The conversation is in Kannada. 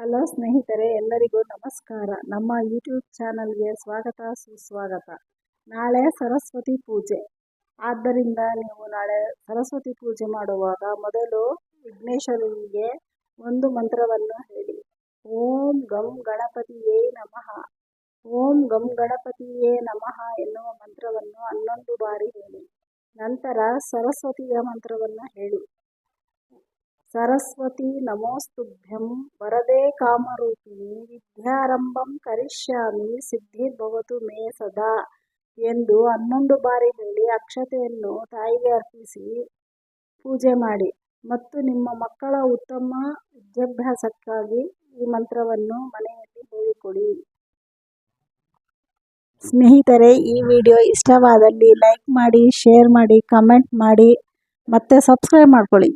ಹಲೋ ಸ್ನೇಹಿತರೆ, ಎಲ್ಲರಿಗೂ ನಮಸ್ಕಾರ. ನಮ್ಮ ಯೂಟ್ಯೂಬ್ ಚಾನಲ್ಗೆ ಸ್ವಾಗತ, ಸುಸ್ವಾಗತ. ನಾಳೆ ಸರಸ್ವತಿ ಪೂಜೆ. ಆದ್ದರಿಂದ ನೀವು ನಾಳೆ ಸರಸ್ವತಿ ಪೂಜೆ ಮಾಡುವಾಗ ಮೊದಲು ವಿಘ್ನೇಶ್ವರನಿಗೆ ಒಂದು ಮಂತ್ರವನ್ನು ಹೇಳಿ. ಓಂ ಗಂ ಗಣಪತಿಯೇ ನಮಃ. ಓಂ ಗಂ ಗಣಪತಿಯೇ ನಮಃ ಎನ್ನುವ ಮಂತ್ರವನ್ನು ಹನ್ನೊಂದು ಬಾರಿ ಹೇಳಿ. ನಂತರ ಸರಸ್ವತಿಯ ಮಂತ್ರವನ್ನು ಹೇಳಿ. ಸರಸ್ವತಿ ನಮೋಸ್ತುಭ್ಯಂ, ವರದೆ ಕಾಮರೂಪಿಣಿ, ವಿದ್ಯಾರಂಭಂ ಕರಿಷ್ಯಾಮಿ ಸಿದ್ಧಿರ್ಭವತು ಮೇ ಸದಾ ಎಂದು ಹನ್ನೊಂದು ಬಾರಿ ಹೇಳಿ ಅಕ್ಷತೆಯನ್ನು ತಾಯಿಗೆ ಅರ್ಪಿಸಿ ಪೂಜೆ ಮಾಡಿ. ಮತ್ತು ನಿಮ್ಮ ಮಕ್ಕಳ ಉತ್ತಮ ವಿದ್ಯಾಭ್ಯಾಸಕ್ಕಾಗಿ ಈ ಮಂತ್ರವನ್ನು ಮನೆಯಲ್ಲಿ ಹೇಳಿಕೊಡಿ. ಸ್ನೇಹಿತರೆ, ಈ ವಿಡಿಯೋ ಇಷ್ಟವಾದಲ್ಲಿ ಲೈಕ್ ಮಾಡಿ, ಶೇರ್ ಮಾಡಿ, ಕಮೆಂಟ್ ಮಾಡಿ, ಮತ್ತೆ ಸಬ್ಸ್ಕ್ರೈಬ್ ಮಾಡ್ಕೊಳ್ಳಿ.